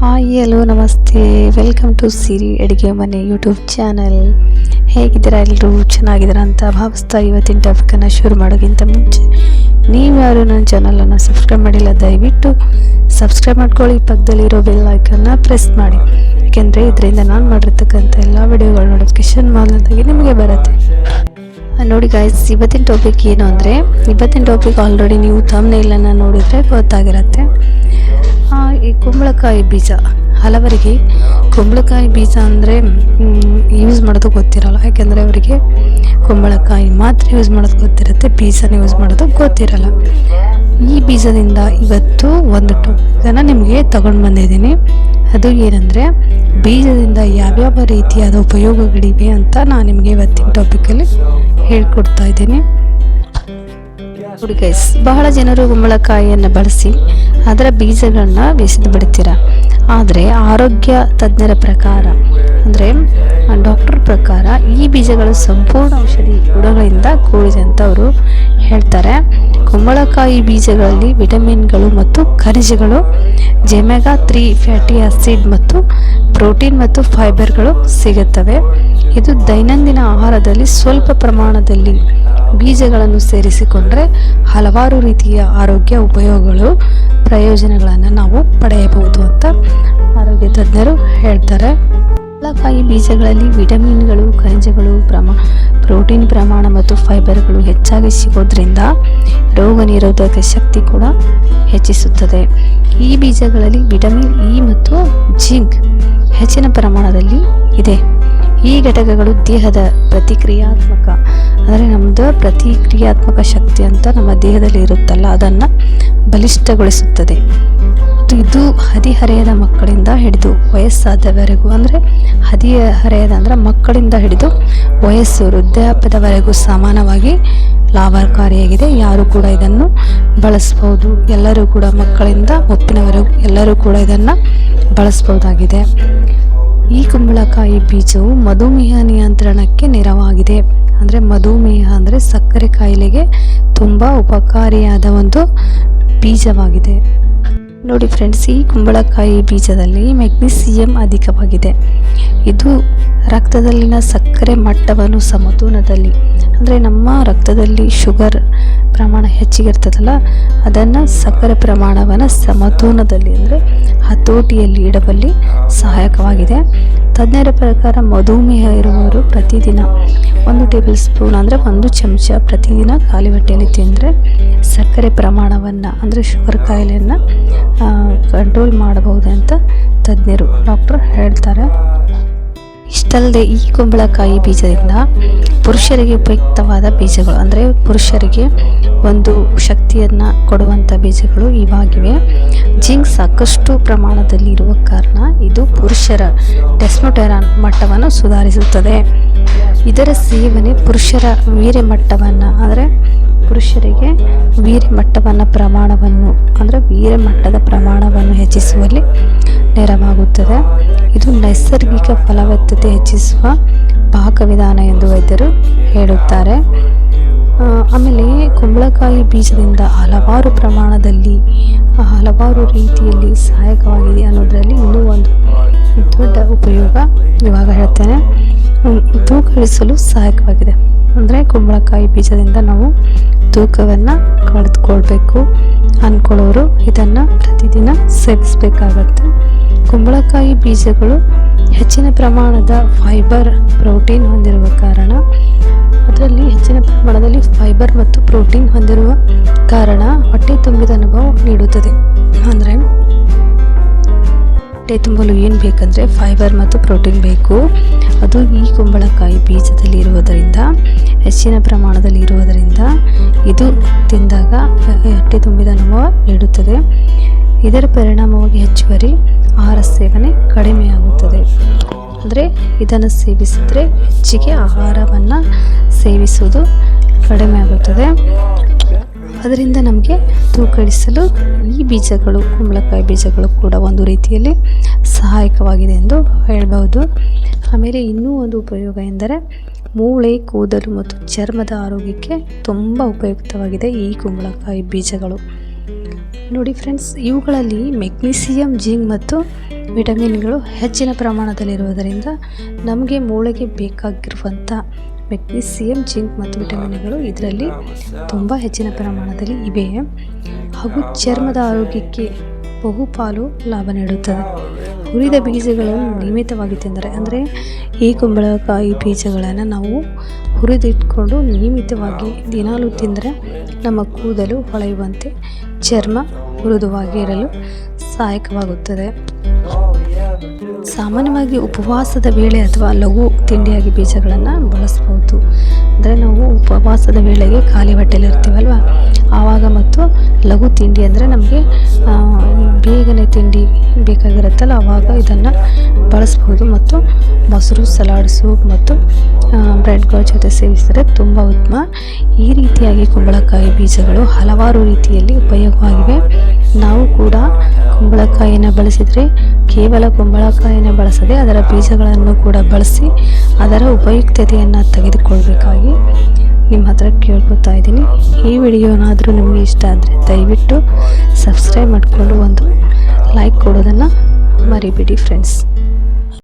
Hi hello ನಮಸ್ತೆ. Welcome to Siri Aduge Mane YouTube channel ಹೇಗಿದ್ದೀರಾ ಎಲ್ಲರೂ? ಚೆನ್ನಾಗಿದ್ದೀರಾ ಅಂತ ಭಾವಿಸ್ತಾ ಇವತ್ತಿನ ಟಾಪಿಕನ್ನು ಶುರು ಮಾಡೋಕ್ಕಿಂತ ಮುಂಚೆ ನೀವು ಯಾರು ನನ್ನ ಚಾನಲನ್ನು ಸಬ್ಸ್ಕ್ರೈಬ್ ಮಾಡಿಲ್ಲ, ದಯವಿಟ್ಟು ಸಬ್ಸ್ಕ್ರೈಬ್ ಮಾಡ್ಕೊಳ್ಳಿ. ಪಕ್ಕದಲ್ಲಿರೋ ಬೆಲ್ ಐಕನ್ನ ಪ್ರೆಸ್ ಮಾಡಿ. ಯಾಕೆಂದರೆ ಇದರಿಂದ ನಾನು ಮಾಡಿರ್ತಕ್ಕಂಥ ಎಲ್ಲ ವಿಡಿಯೋಗಳ ನೋಟಿಫಿಕೇಶನ್ ಮೊದಲದಾಗಿ ನಿಮಗೆ ಬರುತ್ತೆ. ನೋಡಿ ಗಾಯ್ಸ್ ಇವತ್ತಿನ ಟಾಪಿಕ್ ಏನು ಅಂದರೆ, ಇವತ್ತಿನ ಟಾಪಿಕ್ ಆಲ್ರೆಡಿ ನೀವು ತಮ್ಮನೇಲನ್ನು ನೋಡಿದರೆ ಗೊತ್ತಾಗಿರುತ್ತೆ. ಈ ಕುಂಬಳಕಾಯಿ ಬೀಜ. ಹಲವರಿಗೆ ಕುಂಬಳಕಾಯಿ ಬೀಜ ಅಂದರೆ ಯೂಸ್ ಮಾಡೋದು ಗೊತ್ತಿರಲ್ಲ. ಯಾಕೆಂದರೆ ಅವರಿಗೆ ಕುಂಬಳಕಾಯಿ ಮಾತ್ರ ಯೂಸ್ ಮಾಡೋದು ಗೊತ್ತಿರುತ್ತೆ, ಬೀಜನ ಯೂಸ್ ಮಾಡೋದು ಗೊತ್ತಿರಲ್ಲ. ಈ ಬೀಜದಿಂದ ಇವತ್ತು ಒಂದು ಟಾಪಿಕನ್ನು ನಿಮಗೆ ತಗೊಂಡು ಬಂದಿದ್ದೀನಿ. ಅದು ಏನಂದರೆ, ಬೀಜದಿಂದ ಯಾವ್ಯಾವ ರೀತಿಯಾದ ಉಪಯೋಗಗಳಿವೆ ಅಂತ ನಾನು ನಿಮಗೆ ಇವತ್ತಿನ ಟಾಪಿಕಲ್ಲಿ ಹೇಳ್ಕೊಡ್ತಾ ಇದ್ದೀನಿ. ಗೈಸ್ ಬಹಳ ಜನರು ಕುಂಬಳಕಾಯಿಯನ್ನು ಬಳಸಿ ಅದರ ಬೀಜಗಳನ್ನ ಬೇಸಿದು ಬಿಡ್ತೀರ? ಆದರೆ ಆರೋಗ್ಯ ತಜ್ಞರ ಪ್ರಕಾರ, ಅಂದರೆ ಡಾಕ್ಟರ್ ಪ್ರಕಾರ ಈ ಬೀಜಗಳು ಸಂಪೂರ್ಣ ಔಷಧಿ ಗುಣಗಳಿಂದ ಕೂಡಿದೆ ಅಂತ ಅವರು ಹೇಳ್ತಾರೆ. ಕುಂಬಳಕಾಯಿ ಬೀಜಗಳಲ್ಲಿ ವಿಟಮಿನ್ಗಳು ಮತ್ತು ಖನಿಜಗಳು, ಜೆಮೆಗಾ ತ್ರೀ ಫ್ಯಾಟಿ ಆಸಿಡ್ ಮತ್ತು ಪ್ರೋಟೀನ್ ಮತ್ತು ಫೈಬರ್ಗಳು ಸಿಗುತ್ತವೆ. ಇದು ದೈನಂದಿನ ಆಹಾರದಲ್ಲಿ ಸ್ವಲ್ಪ ಪ್ರಮಾಣದಲ್ಲಿ ಬೀಜಗಳನ್ನು ಸೇರಿಸಿಕೊಂಡ್ರೆ ಹಲವಾರು ರೀತಿಯ ಆರೋಗ್ಯ ಉಪಯೋಗಗಳು, ಪ್ರಯೋಜನಗಳನ್ನು ನಾವು ಪಡೆಯಬಹುದು ಅಂತ ಆರೋಗ್ಯ ತಜ್ಞರು ಹೇಳ್ತಾರೆ. ಕುಂಬಳಕಾಯಿ ಬೀಜಗಳಲ್ಲಿ ವಿಟಮಿನ್ಗಳು, ಖನಿಜಗಳು, ಪ್ರಮಾ, ಪ್ರೋಟೀನ್ ಪ್ರಮಾಣ ಮತ್ತು ಫೈಬರ್ಗಳು ಹೆಚ್ಚಾಗಿ ಸಿಗೋದ್ರಿಂದ ರೋಗ ನಿರೋಧಕ ಶಕ್ತಿ ಕೂಡ ಹೆಚ್ಚಿಸುತ್ತದೆ. ಈ ಬೀಜಗಳಲ್ಲಿ ವಿಟಮಿನ್ ಇ ಮತ್ತು ಜಿಂಕ್ ಹೆಚ್ಚಿನ ಪ್ರಮಾಣದಲ್ಲಿ ಇದೆ. ಈ ಘಟಕಗಳು ದೇಹದ ಪ್ರತಿಕ್ರಿಯಾತ್ಮಕ, ಅಂದರೆ ನಮ್ಮದು ಪ್ರತಿಕ್ರಿಯಾತ್ಮಕ ಶಕ್ತಿ ಅಂತ ನಮ್ಮ ದೇಹದಲ್ಲಿ ಇರುತ್ತಲ್ಲ, ಅದನ್ನು ಬಲಿಷ್ಠಗೊಳಿಸುತ್ತದೆ. ಇದು ಹದಿಹರೆಯದ ಮಕ್ಕಳಿಂದ ಹಿಡಿದು ವಯಸ್ಸಾದವರೆಗೂ, ಅಂದರೆ ಹದಿಹರೆಯದ, ಅಂದರೆ ಮಕ್ಕಳಿಂದ ಹಿಡಿದು ವಯಸ್ಸು ವೃದ್ಧಾಪ್ಯದವರೆಗೂ ಸಮಾನವಾಗಿ ಲಾಭಕಾರಿಯಾಗಿದೆ. ಯಾರು ಕೂಡ ಇದನ್ನು ಬಳಸ್ಬೋದು. ಎಲ್ಲರೂ ಕೂಡ ಮಕ್ಕಳಿಂದ, ಒಪ್ಪಿನವರೆಗೂ ಎಲ್ಲರೂ ಕೂಡ ಇದನ್ನು ಬಳಸ್ಬೋದಾಗಿದೆ. ಈ ಕುಂಬಳಕಾಯಿ ಬೀಜವು ಮಧುಮೇಹ ನಿಯಂತ್ರಣಕ್ಕೆ ನೆರವಾಗಿದೆ. ಅಂದರೆ ಮಧುಮೇಹ ಅಂದರೆ ಸಕ್ಕರೆ ಕಾಯಿಲೆಗೆ ತುಂಬ ಉಪಕಾರಿಯಾದ ಒಂದು ಬೀಜವಾಗಿದೆ. ನೋಡಿ ಫ್ರೆಂಡ್ಸ್ ಈ ಕುಂಬಳಕಾಯಿ ಬೀಜದಲ್ಲಿ ಮೆಗ್ನೀಸಿಯಂ ಅಧಿಕವಾಗಿದೆ. ಇದು ರಕ್ತದಲ್ಲಿನ ಸಕ್ಕರೆ ಮಟ್ಟವನ್ನು ಸಮತೋಲನದಲ್ಲಿ, ಅಂದರೆ ನಮ್ಮ ರಕ್ತದಲ್ಲಿ ಶುಗರ್ ಪ್ರಮಾಣ ಹೆಚ್ಚಿಗಿರ್ತದಲ್ಲ ಅದನ್ನು ಸಕ್ಕರೆ ಪ್ರಮಾಣವನ್ನು ಸಮತೋಲನದಲ್ಲಿ, ಅಂದರೆ ಹತೋಟಿಯಲ್ಲಿ ಇಡಬಲ್ಲಿ ಸಹಾಯಕವಾಗಿದೆ. ತಜ್ಞರ ಪ್ರಕಾರ ಮಧುಮೇಹ ಇರುವವರು ಪ್ರತಿದಿನ ಒಂದು ಟೇಬಲ್ ಸ್ಪೂನ್ ಅಂದರೆ ಒಂದು ಚಮಚ ಪ್ರತಿದಿನ ಖಾಲಿ ಹೊಟ್ಟೆಯಲ್ಲಿ ತಿಂದರೆ ಸಕ್ಕರೆ ಪ್ರಮಾಣವನ್ನು ಅಂದರೆ ಶುಗರ್ ಕಾಯಿಲೆಯನ್ನು ಕಂಟ್ರೋಲ್ ಮಾಡಬಹುದು ಅಂತ ತಜ್ಞರು, ಡಾಕ್ಟ್ರು ಹೇಳ್ತಾರೆ. ಇಷ್ಟಲ್ಲದೆ ಈ ಕುಂಬಳಕಾಯಿ ಬೀಜದಿಂದ ಪುರುಷರಿಗೆ ಉಪಯುಕ್ತವಾದ ಬೀಜಗಳು, ಅಂದರೆ ಪುರುಷರಿಗೆ ಒಂದು ಶಕ್ತಿಯನ್ನು ಕೊಡುವಂಥ ಬೀಜಗಳು ಇವಾಗಿವೆ. ಜಿಂಕ್ ಸಾಕಷ್ಟು ಪ್ರಮಾಣದಲ್ಲಿ ಇರುವ ಕಾರಣ ಇದು ಪುರುಷರ ಡೆಸ್ಮೊಟೆರಾನ್ ಮಟ್ಟವನ್ನು ಸುಧಾರಿಸುತ್ತದೆ. ಇದರ ಸೇವನೆ ಪುರುಷರ ವೀರ್ಯ ಮಟ್ಟವನ್ನು ಅಂದರೆ ಪುರುಷರಿಗೆ ವೀರ್ಯ ಮಟ್ಟವನ್ನು ಪ್ರಮಾಣವನ್ನು, ಅಂದರೆ ವೀರ್ಯ ಮಟ್ಟದ ಪ್ರಮಾಣವನ್ನು ಹೆಚ್ಚಿಸುವಲ್ಲಿ ನೆರವಾಗುತ್ತದೆ. ಇದು ನೈಸರ್ಗಿಕ ಫಲವತ್ತತೆ ಹೆಚ್ಚಿಸುವ ಪಾಕವಿಧಾನ ಎಂದು ವೈದ್ಯರು ಹೇಳುತ್ತಾರೆ. ಆಮೇಲೆ ಕುಂಬಳಕಾಯಿ ಬೀಜದಿಂದ ಹಲವಾರು ಪ್ರಮಾಣದಲ್ಲಿ ಹಲವಾರು ರೀತಿಯಲ್ಲಿ ಸಹಾಯಕವಾಗಿದೆ ಅನ್ನೋದರಲ್ಲಿ ಇನ್ನೂ ಒಂದು ದೊಡ್ಡ ಉಪಯೋಗ ಇವಾಗ ಹೇಳ್ತೇನೆ. ತೂಕ ಇಳಿಸಲು ಸಹಾಯಕವಾಗಿದೆ. ಅಂದರೆ ಕುಂಬಳಕಾಯಿ ಬೀಜದಿಂದ ನಾವು ತೂಕವನ್ನು ಕಳೆದುಕೊಳ್ಬೇಕು ಅಂದ್ಕೊಳ್ಳೋರು ಇದನ್ನು ಪ್ರತಿದಿನ ಸೇವಿಸಬೇಕಾಗತ್ತೆ. ಕುಂಬಳಕಾಯಿ ಬೀಜಗಳು ಹೆಚ್ಚಿನ ಪ್ರಮಾಣದ ಫೈಬರ್ ಪ್ರೋಟೀನ್ ಹೊಂದಿರುವ ಕಾರಣ, ಅದರಲ್ಲಿ ಹೆಚ್ಚಿನ ಪ್ರಮಾಣದಲ್ಲಿ ಫೈಬರ್ ಮತ್ತು ಪ್ರೋಟೀನ್ ಹೊಂದಿರುವ ಕಾರಣ ಹೊಟ್ಟೆ ತುಂಬಿದ ಅನುಭವ ನೀಡುತ್ತದೆ. ಅಂದರೆ ಹೊಟ್ಟೆ ತುಂಬಲು ಏನು ಬೇಕಂದರೆ ಫೈಬರ್ ಮತ್ತು ಪ್ರೋಟೀನ್ ಬೇಕು. ಅದು ಈ ಕುಂಬಳಕಾಯಿ ಬೀಜದಲ್ಲಿ ಇರುವುದರಿಂದ ಹೆಚ್ಚಿನ ಪ್ರಮಾಣದಲ್ಲಿ ಇರುವುದರಿಂದ ಇದು ತಿಂದಾಗ ಹೊಟ್ಟೆ ತುಂಬಿದ ಅನುಭವ ನೀಡುತ್ತದೆ. ಇದರ ಪರಿಣಾಮವಾಗಿ ಹೆಚ್ಚುವರಿ ಆಹಾರ ಸೇವನೆ ಕಡಿಮೆಯಾಗುತ್ತದೆ. ಅಂದರೆ ಇದನ್ನು ಸೇವಿಸಿದರೆ ಹೆಚ್ಚಿಗೆ ಆಹಾರವನ್ನು ಸೇವಿಸುವುದು ಕಡಿಮೆ ಆಗುತ್ತದೆ ಅದರಿಂದ ನಮಗೆ ತೂಕ ಇಳಿಸಲು ಈ ಬೀಜಗಳು, ಕುಂಬಳಕಾಯಿ ಬೀಜಗಳು ಕೂಡ ಒಂದು ರೀತಿಯಲ್ಲಿ ಸಹಾಯಕವಾಗಿದೆ ಎಂದು ಹೇಳಬಹುದು. ಆಮೇಲೆ ಇನ್ನೂ ಒಂದು ಉಪಯೋಗ ಎಂದರೆ ಮೂಳೆ, ಕೂದಲು ಮತ್ತು ಚರ್ಮದ ಆರೋಗ್ಯಕ್ಕೆ ತುಂಬ ಉಪಯುಕ್ತವಾಗಿದೆ ಈ ಕುಂಬಳಕಾಯಿ ಬೀಜಗಳು. ನೋಡಿ ಫ್ರೆಂಡ್ಸ್, ಇವುಗಳಲ್ಲಿ ಮೆಗ್ನೀಸಿಯಂ, ಜಿಂಕ್ ಮತ್ತು ವಿಟಮಿನ್ಗಳು ಹೆಚ್ಚಿನ ಪ್ರಮಾಣದಲ್ಲಿರುವುದರಿಂದ ನಮಗೆ ಮೂಳೆಗೆ ಬೇಕಾಗಿರುವಂಥ ಮೆಗ್ನೀಸಿಯಂ ಜಿಂಕ್ ಮತ್ತು ವಿಟಮಿನ್ಗಳು ಇದರಲ್ಲಿ ತುಂಬ ಹೆಚ್ಚಿನ ಪ್ರಮಾಣದಲ್ಲಿ ಇವೆ. ಹಾಗೂ ಚರ್ಮದ ಆರೋಗ್ಯಕ್ಕೆ ಬಹುಪಾಲು ಲಾಭ ನೀಡುತ್ತದೆ. ಹುರಿದ ಬೀಜಗಳನ್ನು ನಿಯಮಿತವಾಗಿ ತಿಂದರೆ, ಅಂದರೆ ಈ ಕುಂಬಳಕಾಯಿ ಬೀಜಗಳನ್ನು ನಾವು ಹುರಿದಿಟ್ಕೊಂಡು ನಿಯಮಿತವಾಗಿ ದಿನಾಲೂ ತಿಂದರೆ ನಮ್ಮ ಕೂದಲು ಹೊಳೆಯುವಂತೆ ಚರ್ಮ ಮೃದುವಾಗಿ ಇರಲು ಸಹಾಯಕವಾಗುತ್ತದೆ. ಸಾಮಾನ್ಯವಾಗಿ ಉಪವಾಸದ ವೇಳೆ ಅಥವಾ ಲಘು ತಿಂಡಿಯಾಗಿ ಬೀಜಗಳನ್ನು ಬಳಸ್ಬೋದು ಅಂದರೆ ನಾವು ಉಪವಾಸದ ವೇಳೆಗೆ ಖಾಲಿ ಹೊಟ್ಟೆಲಿ ಇರ್ತೀವಲ್ವ? ಆವಾಗ ಮತ್ತು ಲಘು ತಿಂಡಿ ಅಂದರೆ ನಮಗೆ ಬೇಗನೆ ತಿಂಡಿ ಬೇಕಾಗಿರುತ್ತಲ್ಲ ಆವಾಗ ಇದನ್ನು ಬಳಸ್ಬೋದು. ಮತ್ತು ಮೊಸರು, ಸಲಾಡ್, ಸೂಪ್ ಮತ್ತು ಬ್ರೆಡ್ಗಳ ಜೊತೆ ಸೇವಿಸಿದರೆ ತುಂಬ ಉತ್ತಮ. ಈ ರೀತಿಯಾಗಿ ಕುಂಬಳಕಾಯಿ ಬೀಜಗಳು ಹಲವಾರು ರೀತಿಯಲ್ಲಿ ಉಪಯೋಗವಾಗಿವೆ. ನಾವು ಕೂಡ ಕುಂಬಳಕಾಯಿನ ಬಳಸಿದರೆ, ಕೇವಲ ಕುಂಬಳಕಾಯಿನ ಬಳಸದೆ ಅದರ ಬೀಜಗಳನ್ನು ಕೂಡ ಬಳಸಿ ಅದರ ಉಪಯುಕ್ತತೆಯನ್ನು ತೆಗೆದುಕೊಳ್ಬೇಕಾಗಿ ನಿಮ್ಮ ಹತ್ರ ಕೇಳ್ಕೊತಾ ಇದ್ದೀನಿ. ಈ ವಿಡಿಯೋನಾದರೂ ನಿಮಗೆ ಇಷ್ಟ ಆದರೆ ದಯವಿಟ್ಟು ಸಬ್ಸ್ಕ್ರೈಬ್ ಮಾಡಿಕೊಂಡು ಒಂದು ಲೈಕ್ ಕೊಡೋದನ್ನು ಮರಿಬೇಡಿ ಫ್ರೆಂಡ್ಸ್